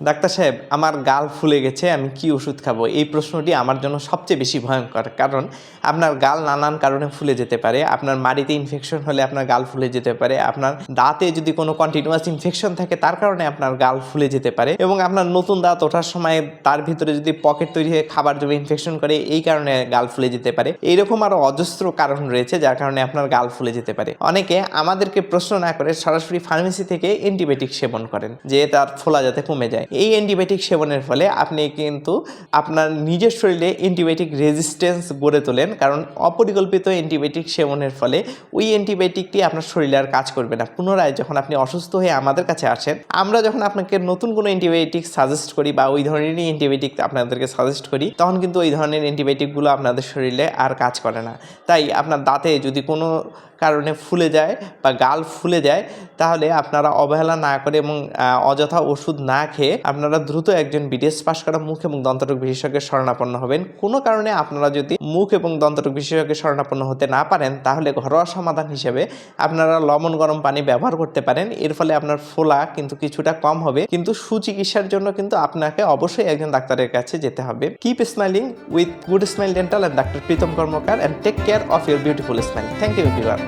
Doctor সাহেব, আমার গাল ফুলে গেছে, আমি কি ওষুধ খাব? এই প্রশ্নটি আমার জন্য সবচেয়ে বেশি ভয়ঙ্কর, কারণ আপনার গাল নানান কারণে ফুলে যেতে পারে, আপনার মাড়িতে ইনফেকশন হলে আপনার গাল ফুলে যেতে পারে, আপনার দাঁতে যদি কোনো কন্টিনিউয়াস ইনফেকশন থাকে, তার কারণে আপনার গাল ফুলে যেতে পারে এবং আপনার নতুন দাঁত ওঠার সময় তার ভিতরে যদি পকেট তৈরি হয়ে খাবার জমে ইনফেকশন করে, এই কারণে গাল ফুলে যেতে পারে। এইরকম আরও অজস্র কারণ রয়েছে যার কারণে আপনার গাল ফুলে যেতে পারে। অনেকে আমাদেরকে প্রশ্ন না করে সরাসরি ফার্মেসি থেকে অ্যান্টিবায়োটিক সেবন করেন, যে তার ফোলা যাতে কমে যায়। এই অ্যান্টিবায়োটিক সেবনের ফলে আপনি কিন্তু আপনার নিজের শরীরে অ্যান্টিবায়োটিক রেজিস্ট্যান্স গড়ে তোলেন। কারণ অপরিকল্পিত অ্যান্টিবায়োটিক সেবনের ফলে ওই অ্যান্টিবায়োটিকটি আপনার শরীরে আর কাজ করবে না। পুনরায় যখন আপনি অসুস্থ হয়ে আমাদের কাছে আসেন, আমরা যখন আপনাকে নতুন কোনো অ্যান্টিবায়োটিক সাজেস্ট করি বা ওই ধরনেরই অ্যান্টিবায়োটিক আপনাদেরকে সাজেস্ট করি, তখন কিন্তু ওই ধরনের অ্যান্টিবায়োটিকগুলো আপনাদের শরীরে আর কাজ করে না। তাই আপনার দাঁতে যদি কোনো কারণে ফুলে যায় বা গাল ফুলে যায়, তাহলে আপনারা অবহেলা না করে এবং অযথা ওষুধ না খেয়ে আপনারা দ্রুত একজন বিডিএস পাশ করা মুখ এবং দন্তরোগ বিশেষজ্ঞের শরণাপন্ন হবেন। কোনো কারণে আপনারা যদি মুখ এবং দন্তরোগ বিশেষজ্ঞের শরণাপন্ন হতে না পারেন, তাহলে ঘরোয়া সমাধান হিসেবে আপনারা লবণ গরম পানি ব্যবহার করতে পারেন। এর ফলে আপনার ফোলা কিন্তু কিছুটা কম হবে। কিন্তু সুচিকিৎসার জন্য কিন্তু আপনাকে অবশ্যই একজন ডাক্তারের কাছে যেতে হবে। Keep smiling with good smile dental and doctor Pritam Karmakar and take care of your beautiful smile thank you everyone